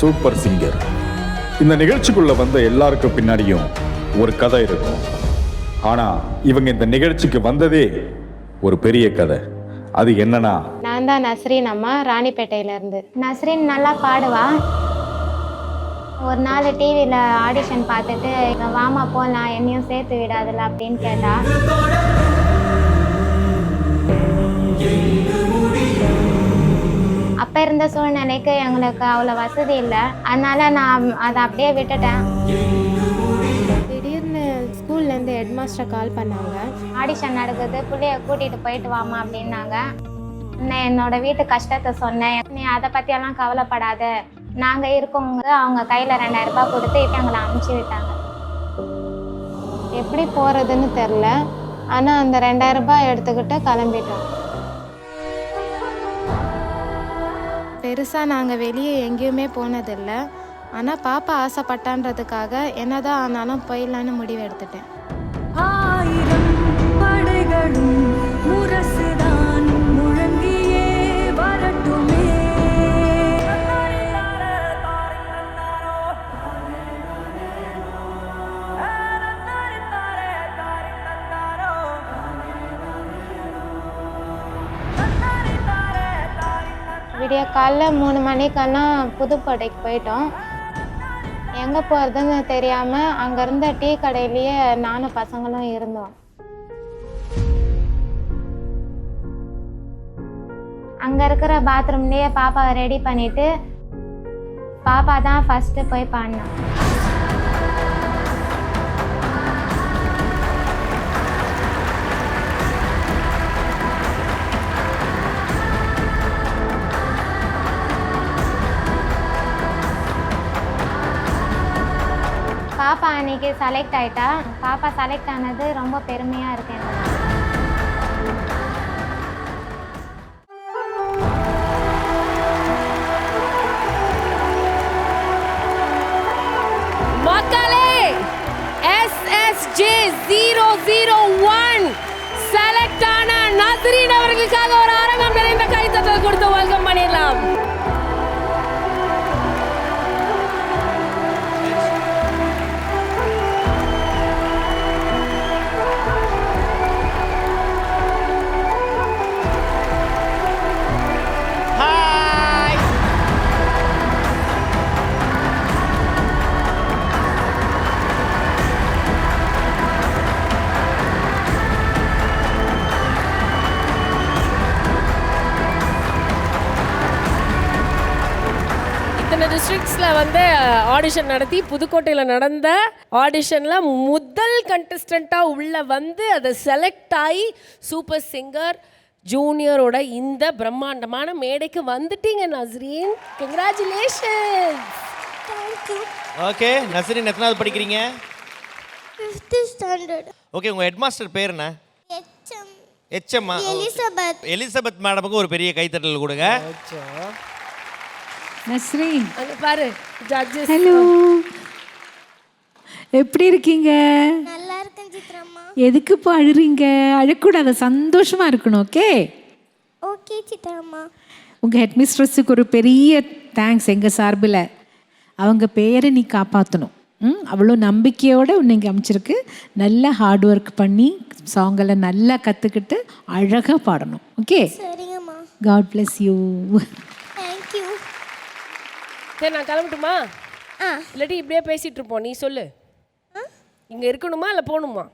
Super singer. இந்த நிகழ்ச்சிக்குள்ள வந்த எல்லாருக்கும் பின்னாடியும் ஒரு கதை இருக்கும். ஆனா இவங்க இந்த நிகழ்ச்சிக்கு வந்ததே ஒரு பெரிய கதை. அது என்னன்னா நான் தான் நஸ்ரீன் அம்மா ராணிப்பேட்டையிலேருந்து நஸ்ரீன் நல்லா பாடுவா? ஒரு நாள் டிவியில் ஆடிஷன் பார்த்துட்டு "இங்க வாமா போகலாம் என்னையும் சேர்த்து விடாதுல அப்படின்னு கேட்டா அப்போ இருந்த சூழ்நிலைக்கு எங்களுக்கு அவ்வளோ வசதி இல்லை. அதனால நான் அதை அப்படியே விட்டுட்டேன். திடீர்னு ஸ்கூல்லேருந்து ஹெட் மாஸ்டர் கால் பண்ணாங்க. ஆடிஷன் நடக்குது. பிள்ளைய கூட்டிகிட்டு போயிட்டு வாமா அப்படின்னாங்க. நான் என்னோட வீட்டு கஷ்டத்தை சொன்னேன். நீ அதை பற்றியெல்லாம் கவலைப்படாத. நாங்கள் இருக்கவங்க அவங்க கையில் ரெண்டாயிரம் ரூபாய் கொடுத்து இப்போ எங்களை அனுப்பிச்சி விட்டாங்க. எப்படி போகிறதுன்னு தெரில ஆனால் அந்த ரெண்டாயிரம் ரூபாய் எடுத்துக்கிட்டு கிளம்பிட்டோம். பெருசாக நாங்கள் வெளியே எங்கேயுமே போனதில்லை. ஆனால் பாப்பா ஆசைப்பட்டான்றதுக்காக என்னதான் ஆனாலும் போயிடலான்னு முடிவு எடுத்துட்டேன். விடிய காலைல மூணு மணிக்கெல்லாம் புதுக்கோட்டைக்கு போயிட்டோம். எங்கே போகிறதுன்னு தெரியாமல் அங்கே இருந்த டீ கடையிலேயே நானும் பசங்களும் இருந்தோம். அங்கே இருக்கிற பாத்ரூம்லேயே பாப்பாவை ரெடி பண்ணிவிட்டு பாப்பா தான் ஃபஸ்ட்டு போய் பாடினான் பாப்பா அன்னைக்கு செலக்ட் ஆயிட்டா. பாப்பா செலக்ட் ஆனது ரொம்ப பெருமையாக இருக்கு எனக்கு. மக்களே SSJ zero zero one select ஆன நஸ்ரீன் அவர்களுக்காக ஒரு அரங்கம் நிறைந்த கைத்தட்டல் கொடுத்து வெல்கம் பண்ணிடலாம். டிஸ்ட்ரிக்ஸில் வந்து ஆடிஷன் நடத்தி புதுக்கோட்டையில் நடந்த ஆடிஷனில் முதல் கண்டஸ்டண்ட்டாக உள்ள வந்து அதை செலக்ட் ஆகி சூப்பர் சிங்கர் ஜூனியரோட இந்த பிரம்மாண்டமான மேடைக்கு வந்துட்டீங்க நஸ்ரீன் கங்க்ராச்சுலேஷன் ஓகே நசரின் எத்தனாவது படிக்கிறீங்க? ஃபிஃப்த்து ஸ்டாண்டர்ட் ஓகே உங்கள் ஹெட்மாஸ்டர் பேர் என்ன? எச்எம் எச்எம்மா எலிசபெத். எலிசபெத் மேடமுக்கு ஒரு பெரிய கைத்தட்டல் கொடுங்க. நஸ்ரீன். அங்கே பாரு ஜட்ஜஸ் ஹலோ எப்படி இருக்கீங்க? நல்லா இருக்கேன் சித்ரம்மா. எதுக்கு இப்போ அழுறீங்க? அழக்கூடாது சந்தோஷமா இருக்கணும் ஓகே? ஓகே சித்ரம்மா. உங்கள் ஹெட்மிஸ்ட்ரஸுக்கு ஒரு பெரிய தேங்க்ஸ் எங்கள் சார்பில். அவங்க பேரை நீ காப்பாற்றணும் ம் அவ்வளோ நம்பிக்கையோடு நீங்கள் அமைச்சிருக்கு. நல்லா ஹார்ட் ஒர்க் பண்ணி சாங்கெல்லாம் நல்லா கற்றுக்கிட்டு அழகாக பாடணும் ஓகே? சரிங்கம்மா. காட் bless யூ சரி நான் கிளம்பட்டுமா? ஆ. இல்லாட்டி இப்படியே பேசிட்டு இருப்போம் நீ சொல்லு. இங்க இருக்கணுமா இல்லை போகணுமா?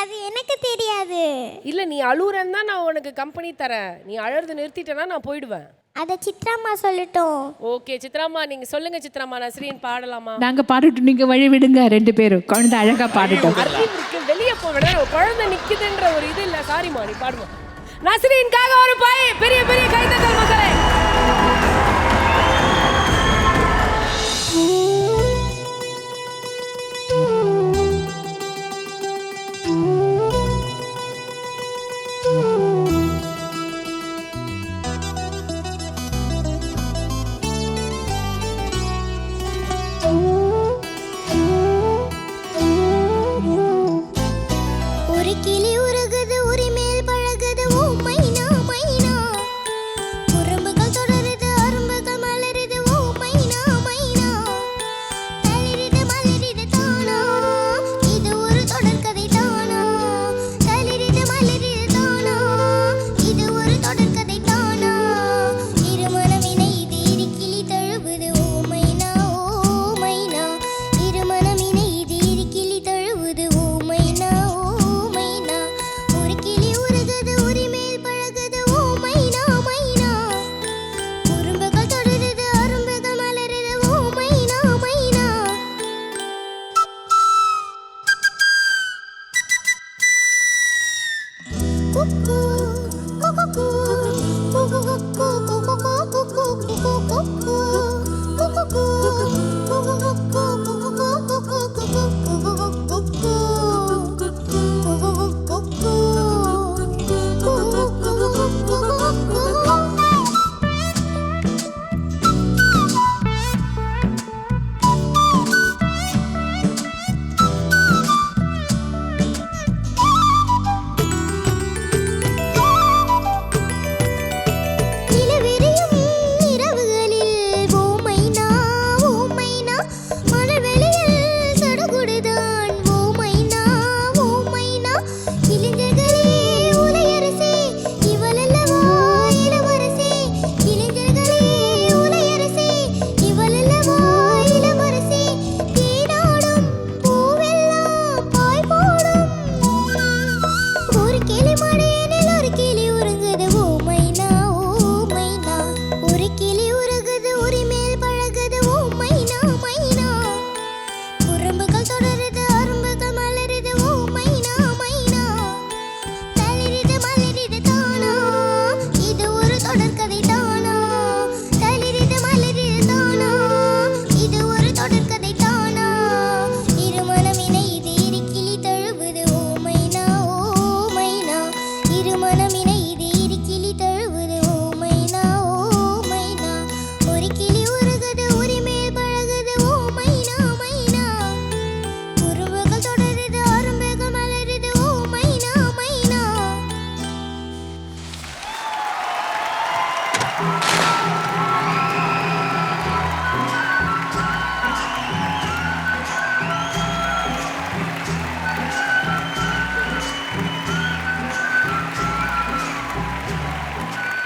அது எனக்கு தெரியாது. இல்லை நீ அழுகுறன்னு தான் நான் உனக்கு கம்பெனி தரேன். நீ அழுறது நிறுத்திட்டேன்னா நான் போயிடுவேன். அதை சித்ராம்மா சொல்லட்டும். ஓகே சித்ராம்மா நீங்க சொல்லுங்க சித்ராம்மா. நஸ்ரீன் பாடலாமா? நாங்கள் பாடட்டும் நீங்கள் வழி விடுங்க ரெண்டு பேரும். குழந்தை அழகாக பாடட்டும். இருக்கு. வெளியே போவிட குழந்தை நிக்குதுன்ற ஒரு இது இல்ல. சாரிம்மா நீ பாடுமா. நஸ்ரீன்காக ஒரு பாய். பெரிய பெரிய கைத்தட்டல் மக்களே.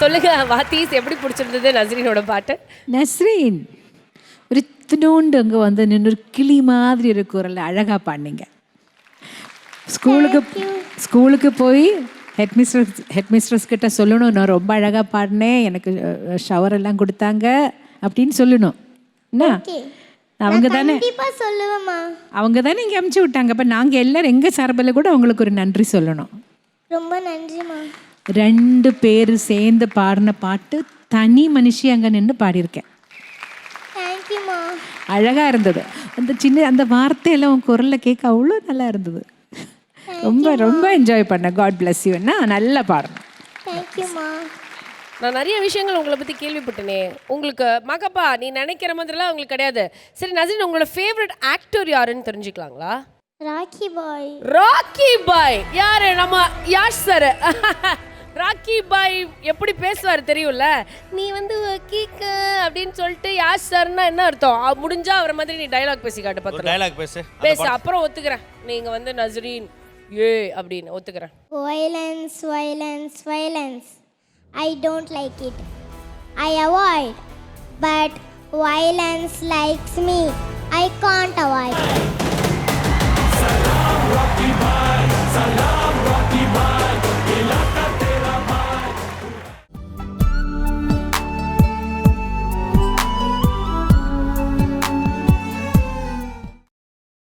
சொல்லுங்க வாத்தீஸ் எப்படி பிடிச்சிருந்தது நஸ்ரீனோட பாட்டு? நஸ்ரீன் ஒரு இத்தினோண்டு அங்கே வந்து நின்று ஒரு கிளி மாதிரி ஒரு குரல் அழகாக பாடினீங்க. ஸ்கூலுக்கு ஸ்கூலுக்கு போய் ஹெட் மிஸ்ட்ரஸ் ஹெட் மிஸ்ட்ரஸ் கிட்ட சொல்லணும் நான் ரொம்ப அழகாக பாடினேன் எனக்கு ஷவர் எல்லாம் கொடுத்தாங்க அப்படின்னு சொல்லணும். என்ன? அவங்க தானே அவங்க தானே இங்கே அமுச்சு விட்டாங்க. அப்போ நாங்கள் எல்லாரும் எங்கள் சார்பில் கூட அவங்களுக்கு ஒரு நன்றி சொல்லணும். ரொம்ப நன்றிம்மா. ரெண்டு பேர் சேர்ந்து பாடின பாட்டு தனி மனுஷி அங்கே நின்று பாடியிருக்கேன். தேங்க்யூம்மா அழகா இருந்தது. அந்த சின்ன அந்த வார்த்தையெல்லாம் உன் குரல்ல கேட்க அவ்வளோ நல்லா இருந்தது. ரொம்ப ரொம்ப என்ஜாய் பண்ணேன். காட் பிளஸ் யூன்னா நல்லா பாடணும். நான் நிறைய விஷயங்கள் உங்களை பற்றி கேள்விப்பட்டேனே. உங்களுக்கு மகப்பா நீ நினைக்கிற மாதிரிலாம் உங்களுக்கு கிடையாது. சரி நஸ்ரீன் உங்களோட ஃபேவரட் ஆக்டர் யாருன்னு தெரிஞ்சுக்கலாங்களா? ராக்கி பாய் ராக்கி பாய் யாரு? நம்ம யாஷ் சார் ராக்கி பாய் எப்படி பேசுவார் தெரியும்ல நீ வந்து கீக்க அப்படின்னு சொல்லிட்டு யாஷ் சார்னா என்ன அர்த்தம் அ, முடிஞ்சா அவரை மாதிரி நீ டயலாக் பேசி காட்டு ஒரு பார்த்துக்கலாம் டயலாக் பேசு பேசு அப்புறம் ஒத்துக்கிறேன் நீங்க வந்து நஸ்ரீன் ஏ அப்படின்னு ஒத்துக்கிறேன் Violence, violence, violence. I don't like it. I avoid. But violence likes me. I can't avoid.